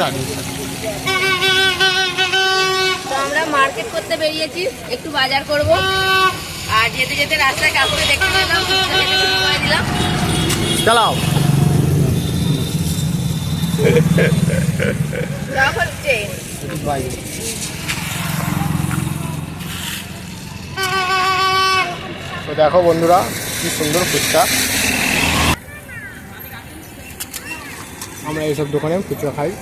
Start. তো আমরা market করতে বেরিয়েছি একটু বাজার করব। আর যেতে যেতে রাস্তায় কাকুকে দেখতে পেলাম দিলাম। চালাও। তো দেখো বন্ধুরা কি সুন্দর ফুচকা। আমরা এইসব দোকানে ফুচকা খাই।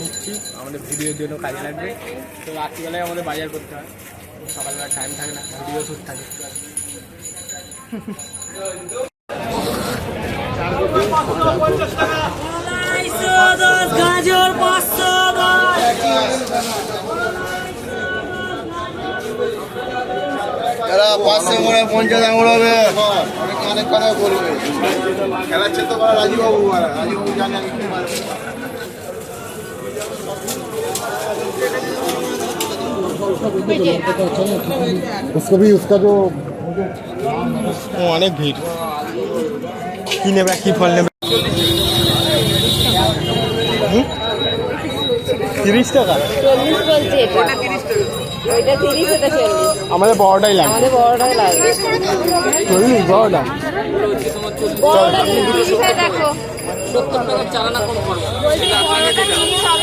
নিচ্ছি। আমাদের ভিডিওর জন্য কাজে লাগবে। তো রাত্রিবেলায় আমাদের বাজার করতে হয়। সকালবেলা টাইম থাকে না ভিডিও শ্যুট থাকে। খেলাচ্ছে তো করা রাজীববাবু আর রাজীববাবু জানে কি মারবো। उसको भी उसका जो ও অনেক ভিড় কি নেবে কি ফল নেবে হুম? তিরিশ টাকা চল্লিশ বলছে এটা ওইটা তিরিশ এটা চল্লিশ আমাদের বড়টাই লাগবে আমাদের বড়টাই লাগবে চল্লিশ বড়টা বড়টা তিরিশ হয়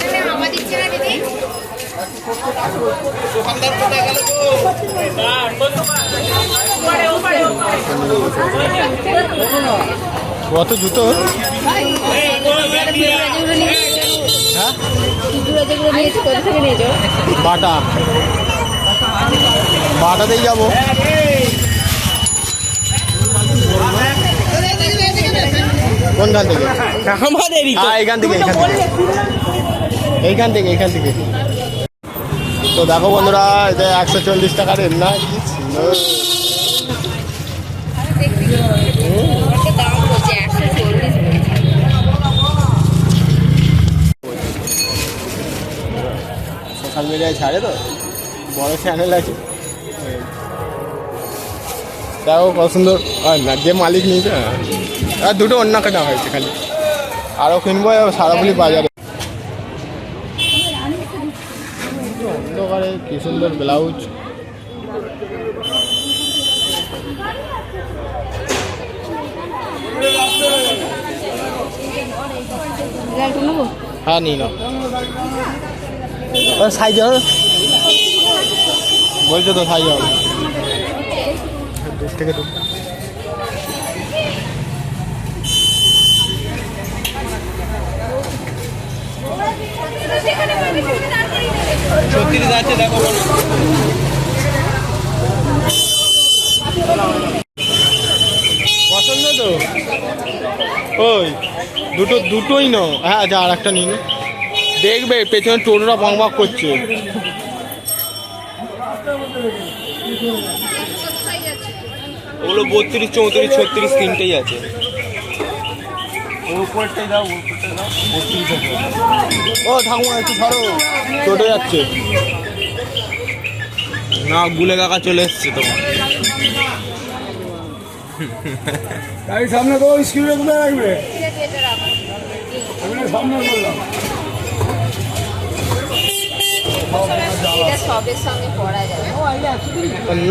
কত জুতো? বাটা। বাটাতেই যাব। কোনখান থেকে? হ্যাঁ এইখান থেকে এইখান থেকে। এইখান থেকে এইখান থেকে। তো দেখো বন্ধুরা এটা একশো চল্লিশ টাকার এর না? কি একটা সোশ্যাল মিডিয়ায় ছাড়ে তো? বড় চ্যানেল আছে। দেখো কত সুন্দর। না যে মালিক নিয়েছে হ্যাঁ। আর দুটো অন্য কেনা হয়েছে খালি। আরও কিনবো সারাপুলি বাজারে। কি সুন্দর ব্লাউজ। হ্যাঁ নিয়ে নাও। সাইজ হবে। বলছো তো সাইজ হবে। থেকে দূর ছত্রিশ আছে দেখো পছন্দ তো? ওই দুটো দুটোই নো হ্যাঁ আচ্ছা আর একটা নিন। দেখবে পেছনে টোটোটা বাং বাং করছে। ওগুলো বত্রিশ চৌত্রিশ ছত্রিশ তিনটেই আছে। ও ঠাকুমা একটু ধরো টোটো যাচ্ছে। না গুলে কাকা চলে এসছে তোমার গাড়ি সামনে তো স্ক্রিনে তুলে রাখবে। সামনে বললাম।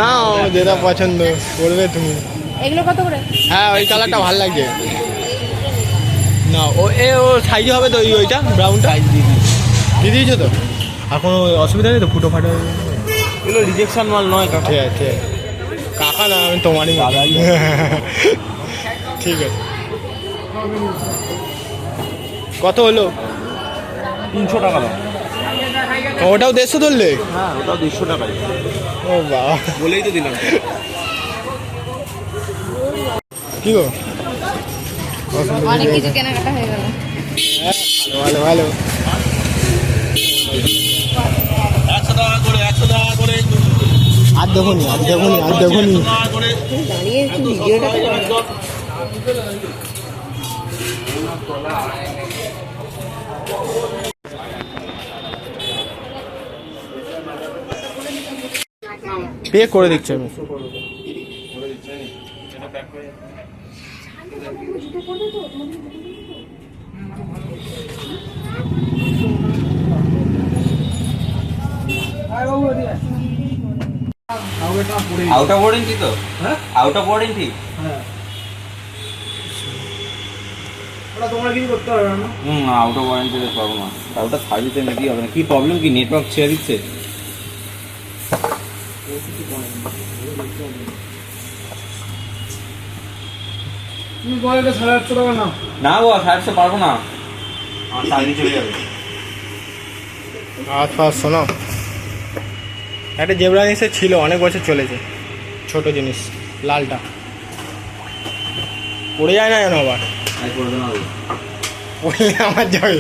নাও যেটা পছন্দ করবে তুমি। এগুলো কত করে? হ্যাঁ ওই কালারটা ভালো লাগছে। না ও এ ও সাইজে হবে তো ওই ওইটা ব্রাউনটা দিয়ে দিয়ে দিয়েছ তো? আর কোনো অসুবিধা নেই তো ফুটো ফাটো? এগুলো রিজেকশন মাল নয় কাকা। ঠিক আছে কাকা না আমি তোমারই দাদাই ঠিক আছে। কত হলো? তিনশো টাকা দাম ওটাও দেড়শো ধরলে? হ্যাঁ ওটাও দেড়শো টাকায়। ও বাবা বলেই তো দিলাম। কি গো? অনেক কিছু কেনাকাটা হয়ে গেল। ভালো ভালো ভালো একশো টাকা করে একশো টাকা করে আর দেখুনি আর দেখুনি আর দেখুনি। করে পে করে দিচ্ছি আমি। আউট অফ তো? Out of warranty hmm out of warranty পাবো না ওটা সার্ভিসে নিতেই হবে না। কি প্রবলেম কি নেটওয়ার্ক ছেড়ে দিচ্ছে? না গো সার্ভিসে পারব না। আমার সার্ভিস চলে যাবে। আচ্ছা শোনো একটা জেবরা জিনিসের ছিল অনেক বছর চলেছে। ছোট জিনিস লালটা। পড়ে যায় না যেন আবার? পড়লে আমার যাবে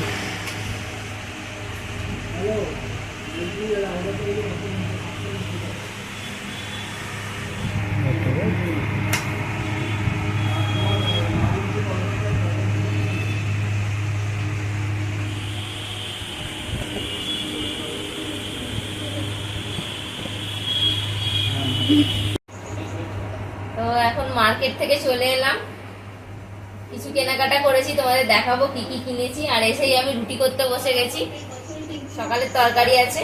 তো এখন মার্কেট থেকে চলে এলাম। কিছু কেনাকাটা করেছি, তোমাদের দেখাবো কি কি কিনেছি, আর এসেই আমি রুটি করতে বসে গেছি। সকালের তরকারি আছে।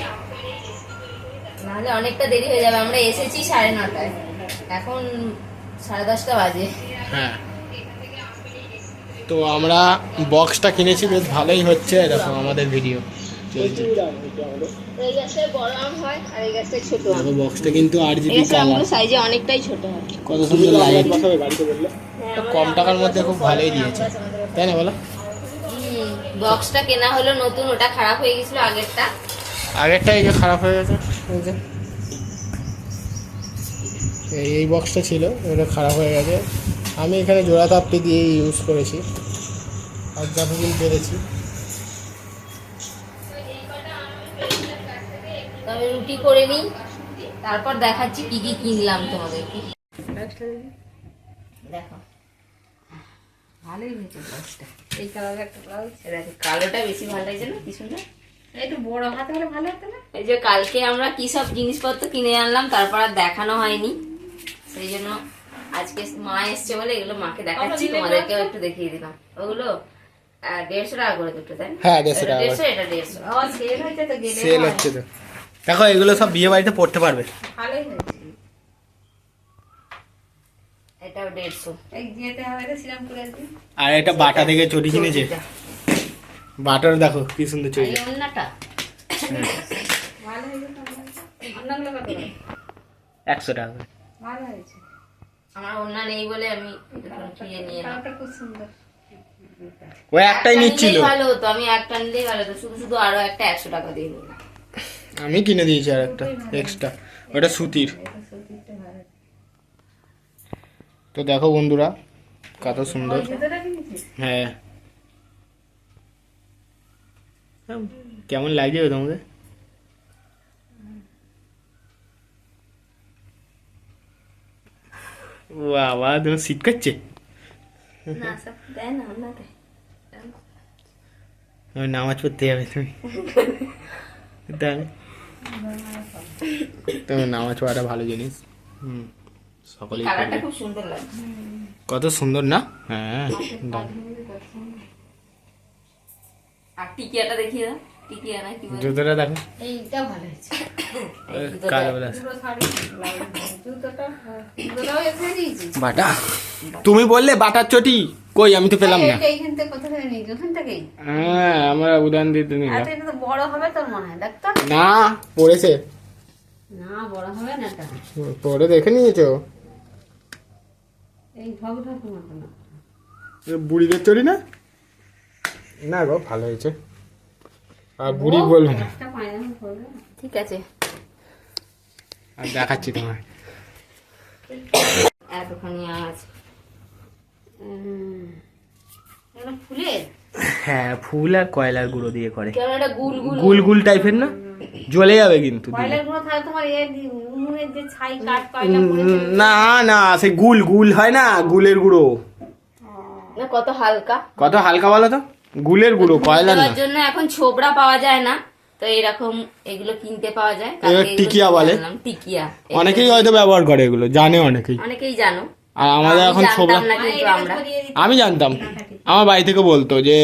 নাহলে অনেকটা দেরি হয়ে যাবে, আমরা এসেছি সাড়ে নটায়। এখন সাড়ে দশটা বাজে। হ্যাঁ। তো আমরা বক্সটা কিনেছি, বেশ ভালোই হচ্ছে দেখো আমাদের ভিডিও এই গ্যাসে বড় আম হয় আর এই গ্যাসে ছোট আম। দেখো বক্সটা কিন্তু আর জিবি কালার। সাইজে অনেকটাই ছোট হয়। কত সুন্দর লাইট কম টাকার মধ্যে খুব ভালোই দিয়েছে। তাই না বলো? বক্সটা কেনা হলো নতুন ওটা খারাপ হয়ে গেছিল আগেরটা। আগেরটা এই যে খারাপ হয়ে গেছে এই যে। এই এই বক্সটা ছিল এটা খারাপ হয়ে গেছে। আমি এখানে জোড়া তাপটি দিয়ে ইউজ করেছি। আর যতদিন পেরেছি। আমি রুটি করে নিই। তারপর দেখাচ্ছি কি কি কিনলাম তোমাদেরকে। দেখো। ভালোই হয়েছে ব্লাউজটা এই কালারের একটা ব্লাউজ কালোটা বেশি ভালো লাগছে না কি সুন্দর? একটু বড় হাতে হলে ভালো হতো না? এই যে কালকে আমরা কি সব জিনিসপত্র কিনে আনলাম তারপর আর দেখানো হয়নি। সেই জন্য আজকে মা এসছে বলে এগুলো মাকে দেখাচ্ছি তোমাদেরকেও একটু দেখিয়ে দিলাম। ওগুলো দেড়শো টাকা করে দুটো তাই হ্যাঁ, দেড়শো এটা টাকা দেড়শো এটা সেল হচ্ছে তো। দেখো এগুলো সব বিয়ে বাড়িতে পড়তে পারবে। ভালোই হয়েছে। এটাও দেড়শো। আর এটা বাটা থেকে চটি কিনেছে। বাটার দেখো কি সুন্দর চটি? একশো টাকা ভালো হয়েছে। আমার অন্য নেই বলে আমি নিয়ে খুব সুন্দর। ওই একটাই একটা নিচ্ছিল। ভালো হতো আমি একটা নিলেই ভালো হতো। শুধু শুধু আরও একটা একশো টাকা দিয়ে দেবো আমি কিনে দিয়েছি আর একটা এক্সট্রা ওটা সুতির। তো দেখো বন্ধুরা কত সুন্দর। হ্যাঁ। হ্যাঁ, কেমন লাগছে তোমাকে বাবা তুমি শীত ওই নামাজ পড়তে যাবে তুমি। তাহলে তুমি নামাজ পড়াটা ভালো জিনিস। হুম। সকলেই খুব সুন্দর লাগে। কত সুন্দর না? হ্যাঁ আর টিকিয়াটা দেখিয়ে দাও। টিকিয়া না কি জুতোটা দেখো। এইটা ভালো হয়েছে। এই দুটো কালো দেখ। বলে পুরো শাড়ি। জুতোটা জুতোটাও এসে দিয়েছি। বাটা? তুমি বললে বাটার চটি। কই? আমি তো পেলাম না। নিয়েছি ওখান থেকেই হ্যাঁ আমরা উদাহরণ দিতে আচ্ছা এটা তো বড় হবে তোর মনে হয় দেখতো না পড়েছে। না বড় হবে না এটা। পরে দেখে নিয়েছো? এই মতো না বুড়িদের চড়ি না? না গো ভালো হয়েছে। আর বুড়ি বলব না। ঠিক আছে। আর দেখাচ্ছি তোমায়। এতখানি আওয়াজ। হ্যাঁ ফুল আর কয়লার গুঁড়ো দিয়ে করে। কেমন একটা গুল গুল গুল গুল টাইপের না? জ্বলে যাবে কিন্তু দিলে। কয়লার গুঁড়ো তাহলে তোমার এ উনুনের যে ছাই কাঠ কয়লা না না সেই গুল গুল হয় না গুলের গুঁড়ো। না কত হালকা। কত হালকা বলো তো? গুলের গুঁড়ো কয়লার না। জন্য এখন ছোবড়া পাওয়া যায় না তো এরকম এগুলো কিনতে পাওয়া যায়। এবার টিকিয়া বলে। টিকিয়া। অনেকেই হয়তো ব্যবহার করে এগুলো জানে অনেকেই। অনেকেই জানো। আর আমাদের এখন আমরা। আমি জানতাম। আমার বাড়ি থেকে বলতো যে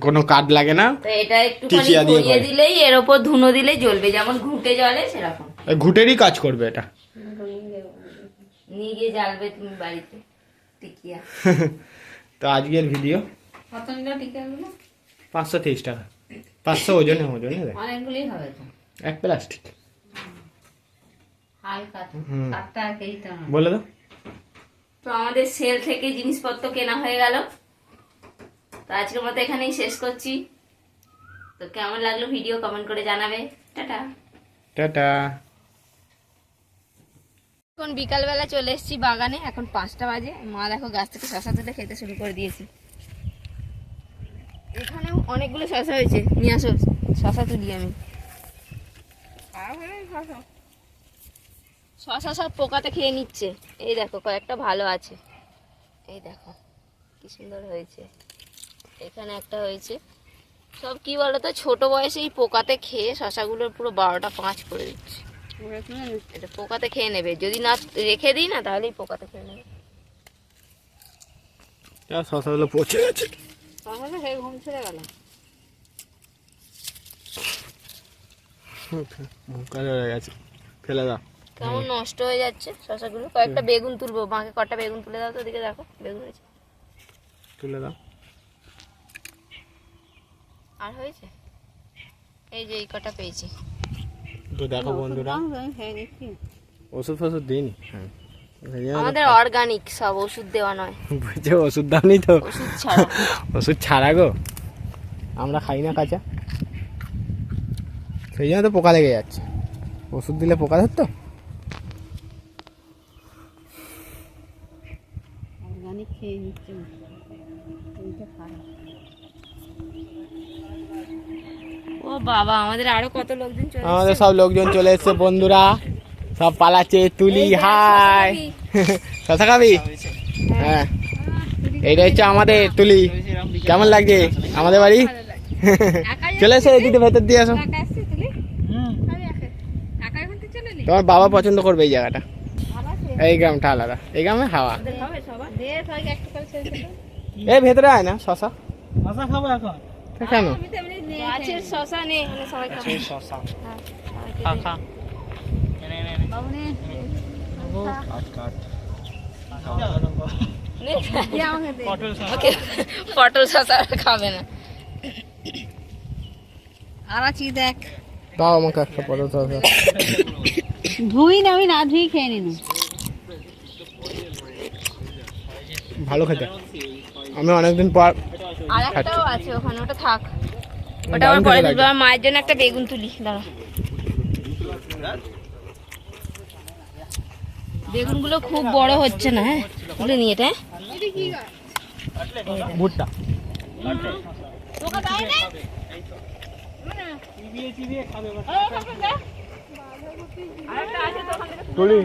কোনো কাঠ লাগে না। তো এটা টিকিয়া দিয়ে দিলেই এর ওপর ধুনো দিলেই জ্বলবে যেমন ঘুঁটে জ্বলে সেরকম। ঘুটেরই কাজ করবে এটা। নিয়ে গিয়ে জ্বালবে তুমি বাড়িতে টিকিয়া। তো আজকের ভিডিও কত নিল টিকাগুলো পাঁচশো তেইশ টাকা। পাঁচশো ওজনে ওজনে অনেকগুলোই হবে তো। এক প্লাস্টিক। হালকা তো। হুম। কেজি বলে দাও। তো আমাদের সেল থেকে জিনিসপত্র কেনা হয়ে গেল। তো আজকের মতো এখানেই শেষ করছি। তো কেমন লাগল ভিডিও কমেন্ট করে জানাবে। টাটা। টাটা। এখন বিকালবেলা চলে এসেছি বাগানে এখন পাঁচটা বাজে। মা দেখো গাছ থেকে শশা তুলে খেতে শুরু করে দিয়েছি। এখানেও অনেকগুলো শশা হয়েছে। নিয়ে আসো শশা তুলি আমি। শশা সব পোকাতে খেয়ে নিচ্ছে। এই দেখো কয়েকটা ভালো আছে। এই দেখো কি সুন্দর হয়েছে। এখানে একটা হয়েছে। সব কি বলতো? ছোট এই পোকাতে খেয়ে শশাগুলোর পুরো বারোটা পাঁচ করে দিচ্ছে। এটা পোকাতে খেয়ে নেবে। যদি না রেখে দিই না তাহলেই পোকাতে খেয়ে নেবে। শশাগুলো পচে গেছে। তাহলে ঘুম ছেড়ে গেল। গেছে। ফেলে দাও। কেমন নষ্ট হয়ে যাচ্ছে শশাগুলো? কয়েকটা বেগুন তুলবো। মাকে কটা বেগুন তুলে দাও তো ওদিকে দেখো। বেগুন হয়েছে। তুলে দাও। আর হয়েছে? এই যে এই কটা পেয়েছি। তো দেখো বন্ধুরা ওষুধ ফষুধ দিইনি? হ্যাঁ। আমাদের অর্গানিক সব ওষুধ দেওয়া নয়। বলছে ওষুধ দাম তো। ওষুধ ছাড়া। ওষুধ ছাড়া গো। আমরা খাই না কাঁচা। সেই জন্য তো পোকা লেগে যাচ্ছে। ওষুধ দিলে পোকা ধরতো? অর্গানিক খেয়ে নিচ্ছি। ও বাবা আমাদের আরও কত লোকজন চলে আমাদের সব লোকজন চলে এসছে বন্ধুরা। সব পালাচ্ছে তুলি হাই। শশা খাবি হ্যাঁ। এইটা হচ্ছে আমাদের তুলি। কেমন লাগছে আমাদের বাড়ি? চলে এসো এদিকে ভেতর দিয়ে আসো তোমার বাবা পছন্দ করবে এই জায়গাটা। এই গ্রামটা আলাদা। এই গ্রামে হাওয়া। এই ভেতরে আয় না শশা। শশা খাব এখন। কেন? গাছের শশা নেই সবাই খাবে। শশা। খা খা। পটল শশা। খাবে না। আর আছি দেখ। দাও আমাকে একটা পটল শশা। ধুই না আমি না ধুই খেয়ে নিন। ভালো খেতে। আমি অনেকদিন পর আর একটাও আছে ওখানে ওটা থাক। ওটা আমার পরে তুলবো আমার মায়ের জন্য একটা বেগুন তুলি দাঁড়া। বেগুনগুলো খুব বড় হচ্ছে না হ্যাঁ? তুলে নিয়ে এটা হ্যাঁ? ভুট্টা। তুলি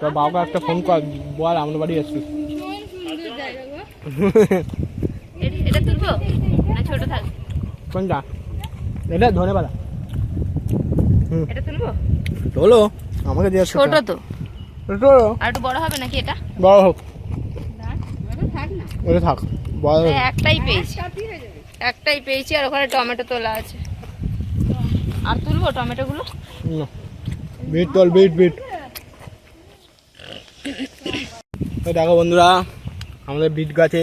তোর বাবাকে একটা ফোন কর বল আমরা বাড়ি আসছি এটা তুলবো? না ছোট থাক। কোনটা? এটা ধনে পাতা এটা তুলবো? তোলো। আমাকে দিয়ে ছোট তো। তোলো আর একটু বড় হবে নাকি এটা? বড় হোক। থাক না। ওটা থাক। বড় হোক। একটাই পেয়েছি। একটাই পেয়েছি আর ওখানে টমেটো তোলা আছে। আর তুলবো টমেটোগুলো? না। বিট তোল বিট বিট। তো দেখো বন্ধুরা আমাদের বিট গাছে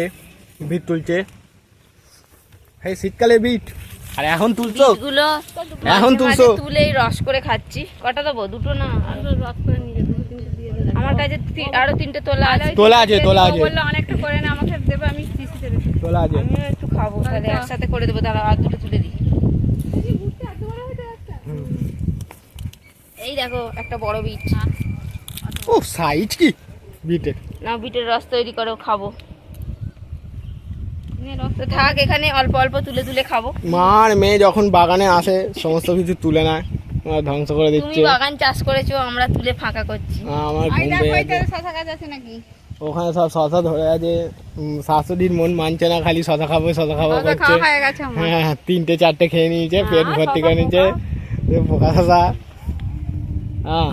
বিট তুলছে। এই শীতকালে বিট। আর এখন তুলছো? বিটগুলো এখন তুলছো? মাঝে তুলেই রস করে খাচ্ছি। কটা দেবো? দুটো না? রস করে নিয়ে আমার কাছে আরও তিনটে তোলা আছে। তোলা আছে তোলা আছে। বলল অনেকটা করে না আমাকে দেবে আমি দেবো তোলা আছে। আমিও একটু খাব তাহলে একসাথে করে দেবো দাঁড়া আর দুটো তুলে দিই। এই দেখো একটা বড় বিট। ও সাইজ কি? বিটের। না বিটের রস তৈরি করে খাব। তো থাক এখানে অল্প অল্প তুলে তুলে খাব। মার মেয়ে যখন বাগানে আসে সমস্ত কিছু তুলে নেয় ধ্বংস করে তুমি বাগান চাষ করেছ আমরা তুলে ফাঁকা করছি। আমার ঘুম পেয়ে শশা গাছ আছে নাকি? ওখানে সব শশা ধরে আছে। শাশুড়ির মন মানছে না খালি শশা খাব শশা খাব করছে। খাওয়া হয়ে হ্যাঁ তিনটে চারটে খেয়ে নিয়েছে পেট ভর্তি করে নিয়েছে। পোকা শশা। হ্যাঁ।